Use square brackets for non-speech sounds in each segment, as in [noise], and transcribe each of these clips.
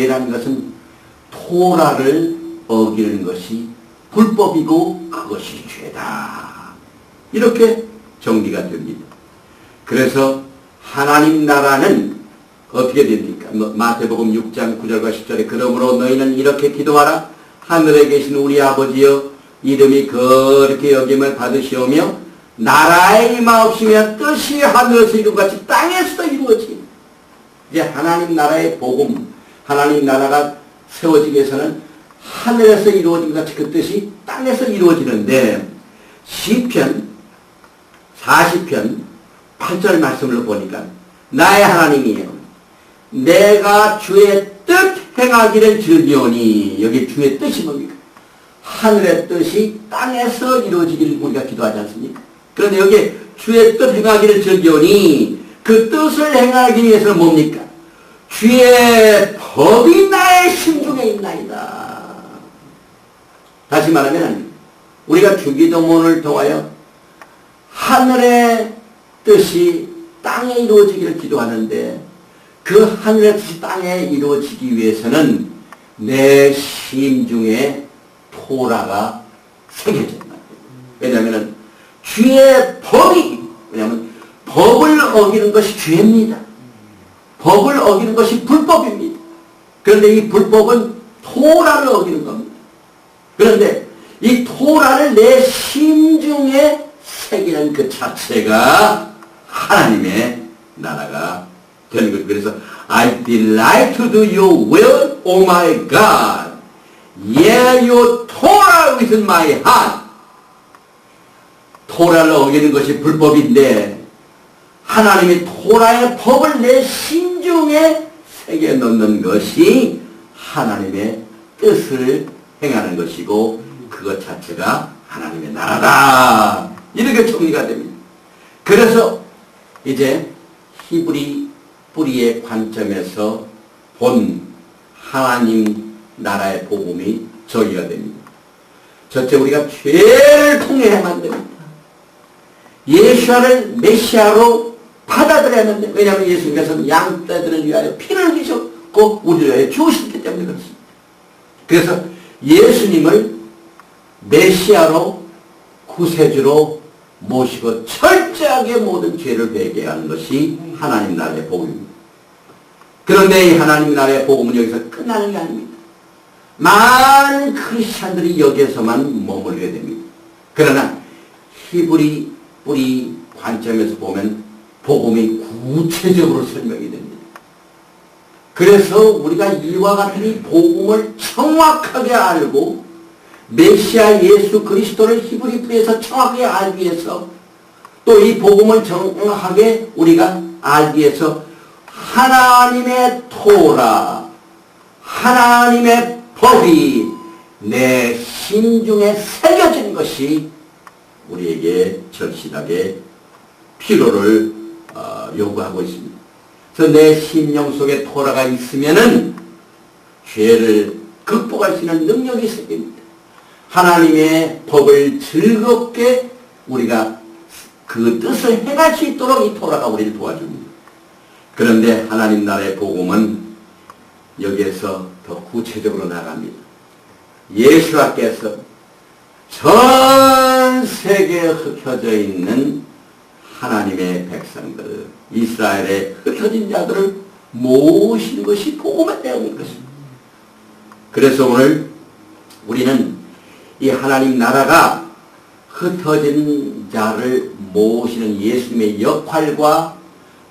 죄라는 것은 토라를 어기는 것이 불법이고 그것이 죄다. 이렇게 정리가 됩니다. 그래서 하나님 나라는 어떻게 됩니까? 뭐, 마태복음 6장 9절과 10절에 그러므로 너희는 이렇게 기도하라. 하늘에 계신 우리 아버지여 이름이 그렇게 여김을 받으시오며 나라에 임하옵시며 뜻이 하늘에서 이룬 같이 땅에서 이루어지. 이제 하나님 나라의 복음, 하나님 나라가 세워지기 위해서는 하늘에서 이루어진 것 같이 그 뜻이 땅에서 이루어지는데 시편 40편 8절 말씀을 보니까 나의 하나님이여 내가 주의 뜻 행하기를 즐기오니 여기 주의 뜻이 뭡니까? 하늘의 뜻이 땅에서 이루어지기를 우리가 기도하지 않습니까? 그런데 여기 주의 뜻 행하기를 즐기오니 그 뜻을 행하기 위해서는 뭡니까? 주의 법이 나의 심중에 있나이다. 다시 말하면 우리가 주기도문을 통하여 하늘의 뜻이 땅에 이루어지기를 기도하는데 그 하늘의 뜻이 땅에 이루어지기 위해서는 내 심중에 토라가 새겨진다. 왜냐하면 주의 법이 왜냐하면 법을 어기는 것이 죄입니다. 법을 어기는 것이 불법입니다. 그런데 이 불법은 토라를 어기는 겁니다. 그런데 이 토라를 내 심중에 새기는 그 자체가 하나님의 나라가 되는 거죠. 그래서 I delight to do your will, O my God. Yeah, your Torah within my heart. 토라를 어기는 것이 불법인데 하나님이 토라의 법을 내 심중에 새겨 넣는 것이 하나님의 뜻을 행하는 것이고 그것 자체가 하나님의 나라다. 이렇게 정리가 됩니다. 그래서 이제 히브리 뿌리의 관점에서 본 하나님 나라의 복음이 저기가 됩니다. 첫째 우리가 죄를 통해야만 됩니다. 예수를 메시아로 합니다. 왜냐하면 예수님께서는 양 떼들을 위하여 피를 흘리셨고 우리를 위하여 죽으셨기 때문에 그렇습니다. 그래서 예수님을 메시아로 구세주로 모시고 철저하게 모든 죄를 회개하는 것이 하나님 나라의 복음입니다. 그런데 이 하나님 나라의 복음은 여기서 끝나는 게 아닙니다. 많은 크리스찬들이 여기에서만 머물게 됩니다. 그러나 히브리 뿌리 관점에서 보면 복음이 구체적으로 설명이 됩니다. 그래서 우리가 이와 같은 이 복음을 정확하게 알고 메시아 예수 그리스도를 히브리 뿌리에서 정확하게 알기 위해서 또 이 복음을 정확하게 우리가 알기 위해서 하나님의 토라 하나님의 법이 내 심중에 새겨진 것이 우리에게 절실하게 필요를 어, 요구하고 있습니다. 그래서 내 심령 속에 토라가 있으면은 죄를 극복할 수 있는 능력이 생깁니다. 하나님의 법을 즐겁게 우리가 그 뜻을 행할 수 있도록 이 토라가 우리를 도와줍니다. 그런데 하나님 나라의 복음은 여기에서 더 구체적으로 나갑니다. 예수와께서 전 세계에 흩어져 있는 하나님의 백성들, 이스라엘의 흩어진 자들을 모으신 것이 복음의 내용인 것입니다. 그래서 오늘 우리는 이 하나님 나라가 흩어진 자를 모으시는 예수님의 역할과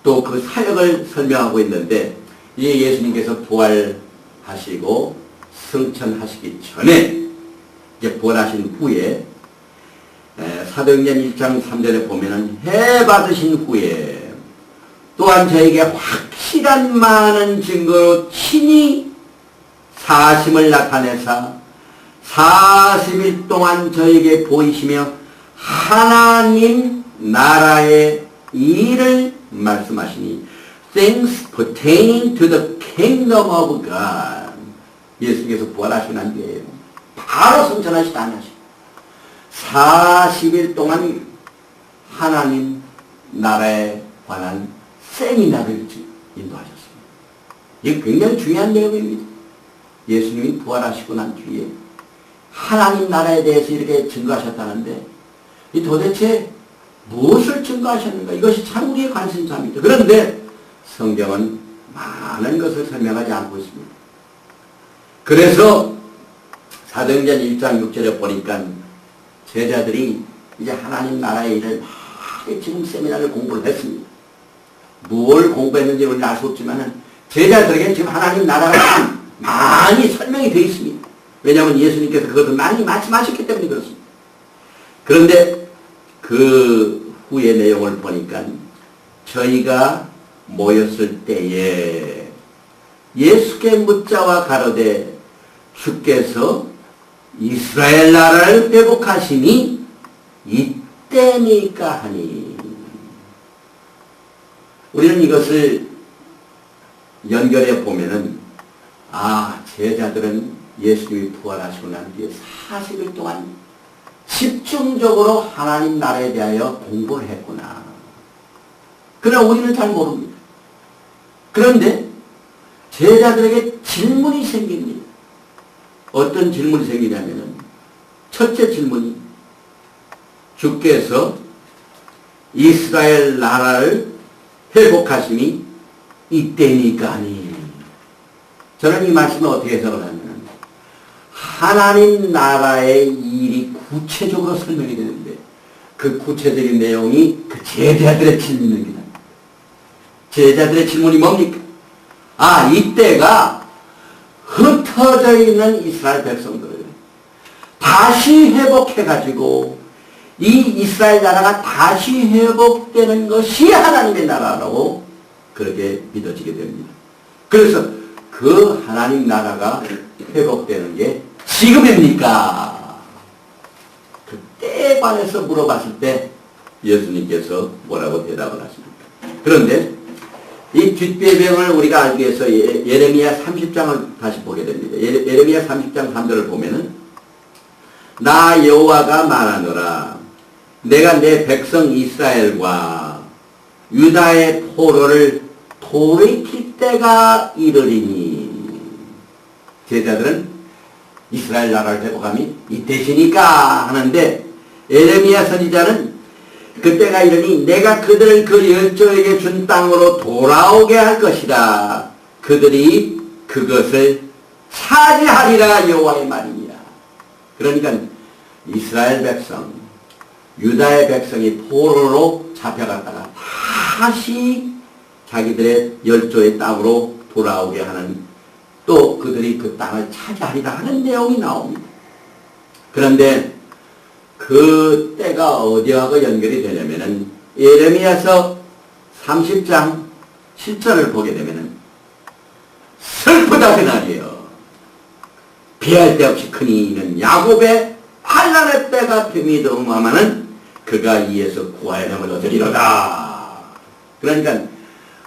또 그 사역을 설명하고 있는데 이 예수님께서 부활하시고 승천하시기 전에 이제 부활하신 후에 사도행전 1장 3절에 보면은 해 받으신 후에 또한 저에게 확실한 많은 증거로 친히 사심을 나타내사 40일 동안 저에게 보이시며 하나님 나라의 일을 말씀하시니 things pertaining to the kingdom of God. 예수께서 부활하시고 난 뒤에 바로 승천하시다 안 하시고 40일 동안 하나님 나라에 관한 세미나를 인도하셨습니다. 이게 굉장히 중요한 내용입니다. 예수님이 부활하시고 난 뒤에 하나님 나라에 대해서 이렇게 증거하셨다는데 이 도대체 무엇을 증거하셨는가? 이것이 참 우리의 관심사입니다. 그런데 성경은 많은 것을 설명하지 않고 있습니다. 그래서 사도행전 1장 6절에 보니까 제자들이 이제 하나님 나라의 일을 많이 지금 세미나를 공부를 했습니다. 뭘 공부했는지 우리는 알 수 없지만 제자들에게 지금 하나님 나라가 [coughs] 많이 설명이 되어 있습니다. 왜냐하면 예수님께서 그것을 많이 말씀하셨기 때문에 그렇습니다. 그런데 그 후의 내용을 보니까 저희가 모였을 때에 예수께 묻자와 가로되 주께서 이스라엘 나라를 회복하시니 이때니까 하니 우리는 이것을 연결해 보면은 아 제자들은 예수님이 부활하시고 난 뒤에 40일 동안 집중적으로 하나님 나라에 대하여 공부를 했구나. 그러나 우리는 잘 모릅니다. 그런데 제자들에게 질문이 생깁니다. 어떤 질문이 생기냐면은 첫째 질문이 주께서 이스라엘 나라를 회복하심이 이때니까 아니. 저는 이 말씀을 어떻게 해석을 하냐면 하나님 나라의 일이 구체적으로 설명이 되는데 그 구체적인 내용이 그 제자들의 질문입니다. 제자들의 질문이 뭡니까? 아, 이때가 흩어져 있는 이스라엘 백성들을 다시 회복해가지고 이 이스라엘 나라가 다시 회복되는 것이 하나님의 나라라고 그렇게 믿어지게 됩니다. 그래서 그 하나님 나라가 회복되는 게 지금입니까? 그 때에 관해서 물어봤을 때 예수님께서 뭐라고 대답을 하십니까? 그런데 이 뒷배경을 우리가 알기 위해서 예- 예레미야 30장을 다시 보게 됩니다. 예- 예레미야 30장 3절을 보면은 나 여호와가 말하노라 내가 내 백성 이스라엘과 유다의 포로를 돌이킬 때가 이르리니 제자들은 이스라엘 나라를 회복함이 이때시니까 하는데 에레미야 선지자는 그때가 이르니 내가 그들을 그 열조에게 준 땅으로 돌아오게 할 것이다. 그들이 그것을 차지하리라 여호와의 말이니라. 그러니까 이스라엘 백성, 유다의 백성이 포로로 잡혀갔다가 다시 자기들의 열조의 땅으로 돌아오게 하는 또 그들이 그 땅을 차지하리라 하는 내용이 나옵니다. 그런데 그 때가 어디하고 연결이 되냐면은 예레미야서 30장 10절을 보게 되면은 슬프다 그 날이요. 비할 데 없이 크니 이는 야곱의 환란의 때가 됨이 더음하면은 그가 이에서 구하여남을 얻으리로다. 그러니까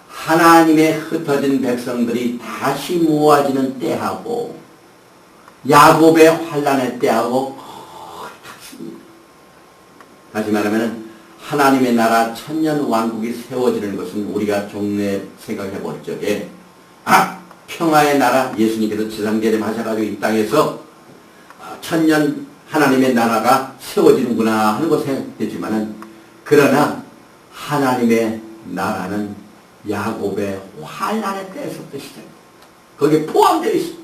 하나님의 흩어진 백성들이 다시 모아지는 때하고 야곱의 환란의 때하고. 다시 말하면 하나님의 나라 천년 왕국이 세워지는 것은 우리가 종래 생각해 볼 적에 아 평화의 나라 예수님께서 지상재림 하셔가지고 이 땅에서 아, 천년 하나님의 나라가 세워지는구나 하는 거 생각되지만은 그러나 하나님의 나라는 야곱의 환란의 때에서부터 시작. 거기에 포함되어 있습니다.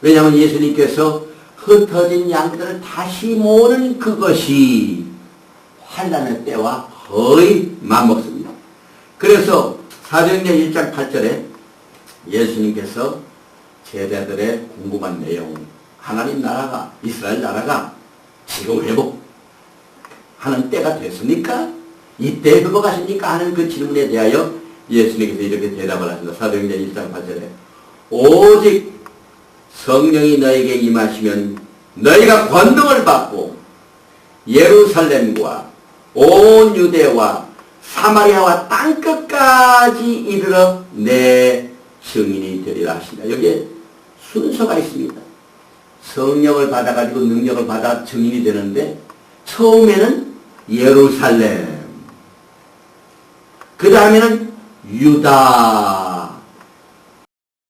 왜냐하면 예수님께서 흩어진 양들을 다시 모으는 그것이 환란의 때와 거의 맞먹습니다. 그래서 사도행전 1장 8절에 예수님께서 제자들의 궁금한 내용, 하나님 나라가, 이스라엘 나라가 지금 회복하는 때가 됐습니까? 이때 회복하십니까? 하는 그 질문에 대하여 예수님께서 이렇게 대답을 하십니다. 사도행전 1장 8절에 오직 성령이 너에게 임하시면 너희가 권능을 받고 예루살렘과 온 유대와 사마리아와 땅끝까지 이르러 내 증인이 되리라 하신다. 여기에 순서가 있습니다. 성령을 받아가지고 능력을 받아 증인이 되는데 처음에는 예루살렘 그 다음에는 유다